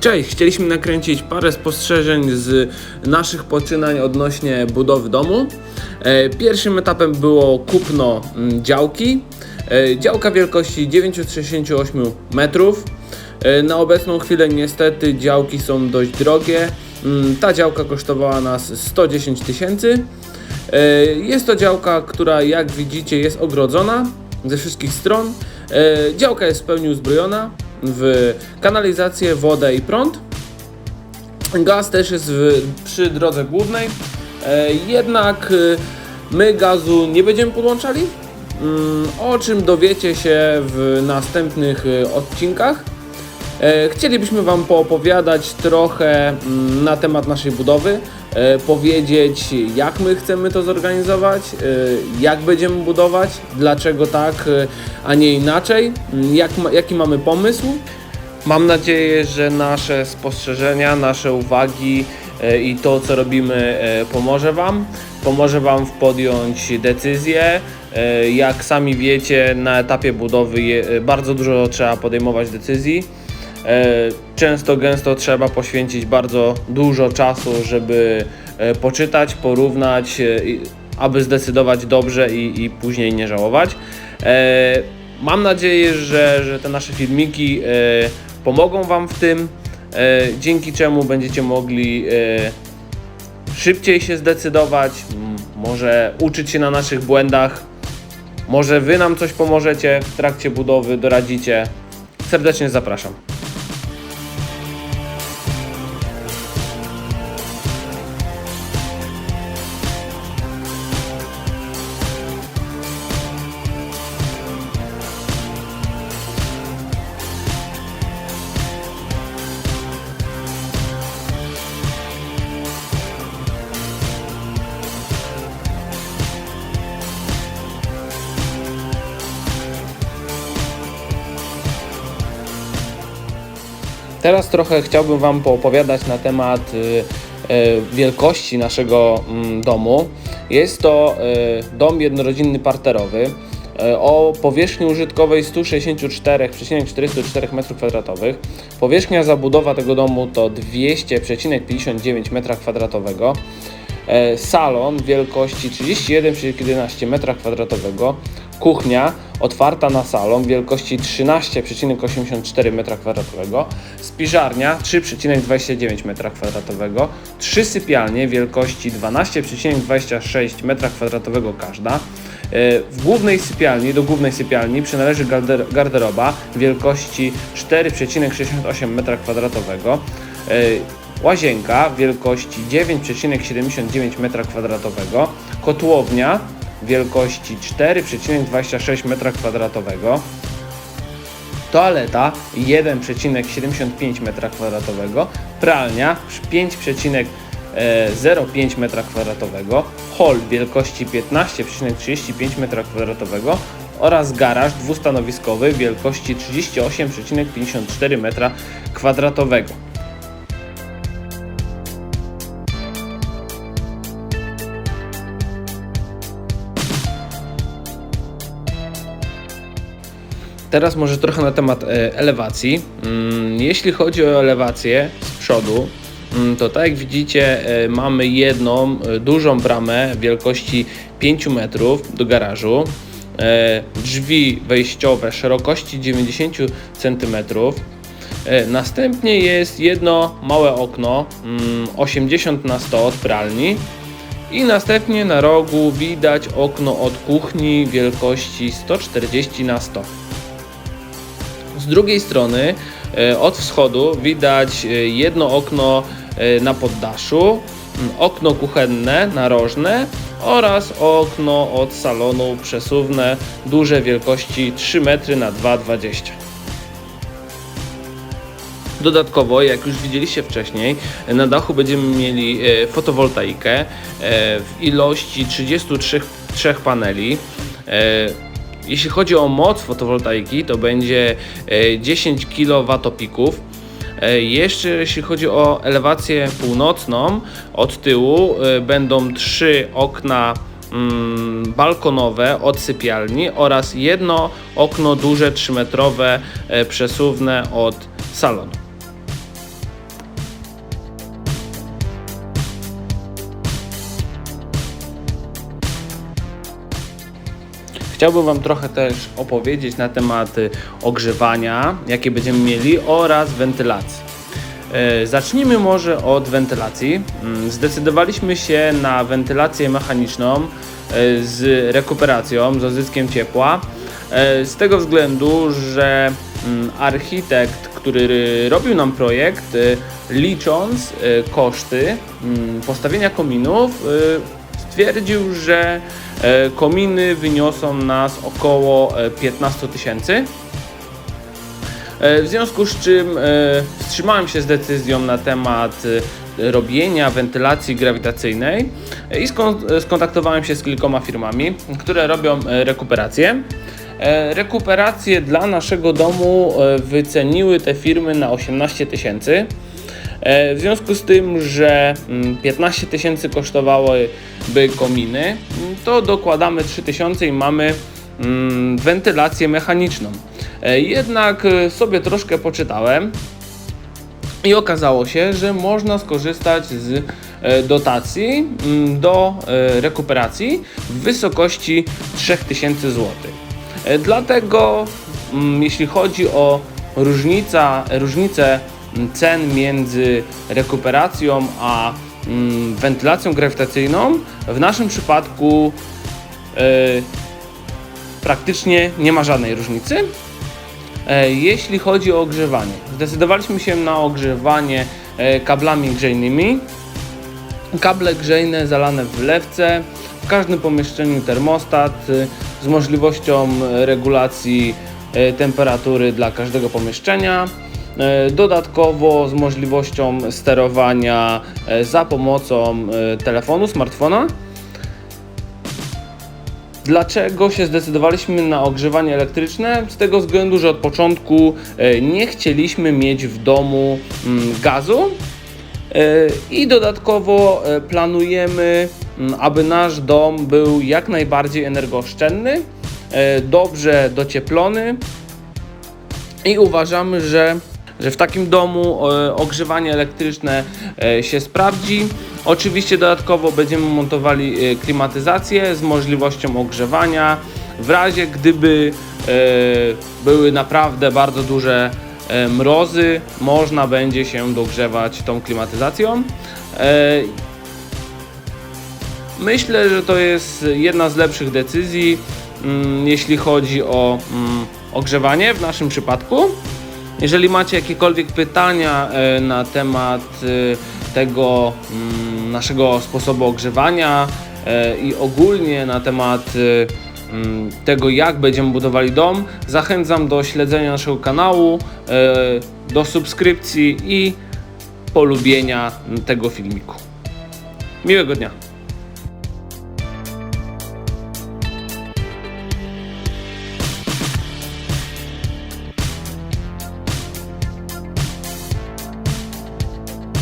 Cześć, chcieliśmy nakręcić parę spostrzeżeń z naszych poczynań odnośnie budowy domu. E, Pierwszym etapem było kupno mm, działki. E, Działka wielkości 968 metrów. E, Na obecną chwilę niestety działki są dość drogie. Mm, Ta działka kosztowała nas 110 tysięcy. Jest to działka, która jak widzicie jest ogrodzona ze wszystkich stron. Działka jest w pełni uzbrojona w kanalizację, wodę i prąd. Gaz też jest w, przy drodze głównej. E, Jednak e, my gazu nie będziemy podłączali, mm, o czym dowiecie się w następnych e, odcinkach. E, Chcielibyśmy Wam poopowiadać trochę mm, na temat naszej budowy, e, powiedzieć jak my chcemy to zorganizować, e, jak będziemy budować, dlaczego tak, a nie inaczej, mm, jak, jaki mamy pomysł. Mam nadzieję, że nasze spostrzeżenia, nasze uwagi i to, co robimy, pomoże Wam. Pomoże Wam w podjąć decyzję. Jak sami wiecie, na etapie budowy bardzo dużo trzeba podejmować decyzji. E, Często, gęsto trzeba poświęcić bardzo dużo czasu, żeby e, poczytać, porównać, e, aby zdecydować dobrze i, i później nie żałować. Mam nadzieję, że, że te nasze filmiki pomogą Wam w tym, dzięki czemu będziecie mogli szybciej się zdecydować, może uczyć się na naszych błędach, może Wy nam coś pomożecie w trakcie budowy, doradzicie. Serdecznie zapraszam. Teraz trochę chciałbym Wam poopowiadać na temat y, y, wielkości naszego mm, domu. Jest to y, dom jednorodzinny parterowy o powierzchni użytkowej 164,44 m2. Powierzchnia zabudowa tego domu to 200,59 m2. E, Salon wielkości 31,11 m2. Kuchnia otwarta na salon wielkości 13,84 m2. Spiżarnia 3,29 m2. Trzy sypialnie wielkości 12,26 m2 każda. E, W głównej sypialni, do głównej sypialni przynależy garder- garderoba wielkości 4,68 m2. E, Łazienka wielkości 9,79 m2, kotłownia wielkości 4,26 m2, toaleta 1,75 m2, pralnia 5,05 m2, hol wielkości 15,35 m2 oraz garaż dwustanowiskowy wielkości 38,54 m2. Teraz może trochę na temat e, elewacji. Mm, Jeśli chodzi o elewację z przodu, mm, to tak jak widzicie, e, mamy jedną e, dużą bramę wielkości 5 metrów do garażu. Drzwi wejściowe szerokości 90 cm. Następnie jest jedno małe okno mm, 80 na 100 od pralni. I następnie na rogu widać okno od kuchni wielkości 140 na 100. Z drugiej strony e, od wschodu widać e, jedno okno e, na poddaszu, m, okno kuchenne narożne oraz okno od salonu przesuwne duże wielkości 3 metry na 2,20 Dodatkowo, jak już widzieliście wcześniej, na dachu będziemy mieli fotowoltaikę w ilości 33 trzech paneli. E, Jeśli chodzi o moc fotowoltaiki, to będzie e, 10 kWp. E, Jeszcze jeśli chodzi o elewację północną, od tyłu e, będą trzy okna mm, balkonowe od sypialni oraz jedno okno duże 3-metrowe e, przesuwne od salonu. Chciałbym Wam trochę też opowiedzieć na temat ogrzewania, jakie będziemy mieli oraz wentylacji. E, Zacznijmy może od wentylacji. Mm, Zdecydowaliśmy się na wentylację mechaniczną e, z rekuperacją, z odzyskiem ciepła. e, Z tego względu, że mm, architekt, który robił nam projekt, licząc koszty mm, postawienia kominów, e, stwierdził, że e, kominy wyniosą nas około e, 15 tysięcy. E, W związku z czym e, wstrzymałem się z decyzją na temat e, robienia wentylacji grawitacyjnej e, i skon- skontaktowałem się z kilkoma firmami, które robią e, rekuperację. E, Rekuperację dla naszego domu e, wyceniły te firmy na 18 tysięcy. E, W związku z tym, że mm, 15 tysięcy kosztowałyby kominy, mm, to dokładamy 3 tysiące i mamy mm, wentylację mechaniczną. E, Jednak e, sobie troszkę poczytałem i okazało się, że można skorzystać z dotacji mm, do rekuperacji w wysokości 3000 zł. Dlatego mm, jeśli chodzi o różnica, różnicę mm, cen między rekuperacją a mm, wentylacją grawitacyjną, w naszym przypadku e, praktycznie nie ma żadnej różnicy. E, Jeśli chodzi o ogrzewanie, zdecydowaliśmy się na ogrzewanie e, kablami grzejnymi. Kable grzejne zalane w wylewce, w każdym pomieszczeniu termostat z możliwością regulacji temperatury dla każdego pomieszczenia. E, Dodatkowo z możliwością sterowania e, za pomocą e, telefonu, smartfona. Dlaczego się zdecydowaliśmy na ogrzewanie elektryczne? Z tego względu, że od początku nie chcieliśmy mieć w domu mm, gazu i dodatkowo planujemy, mm, aby nasz dom był jak najbardziej energooszczędny, dobrze docieplony i uważamy, że, że w takim domu e, ogrzewanie elektryczne e, się sprawdzi. Oczywiście dodatkowo będziemy montowali e, klimatyzację z możliwością ogrzewania. W razie gdyby były naprawdę bardzo duże mrozy, można będzie się dogrzewać tą klimatyzacją. Myślę, że to jest jedna z lepszych decyzji, mm, jeśli chodzi o mm, ogrzewanie w naszym przypadku. Jeżeli macie jakiekolwiek pytania e, na temat e, tego mm, naszego sposobu ogrzewania e, i ogólnie na temat mm, tego, jak będziemy budowali dom, zachęcam do śledzenia naszego kanału, do subskrypcji i polubienia tego filmiku. Miłego dnia!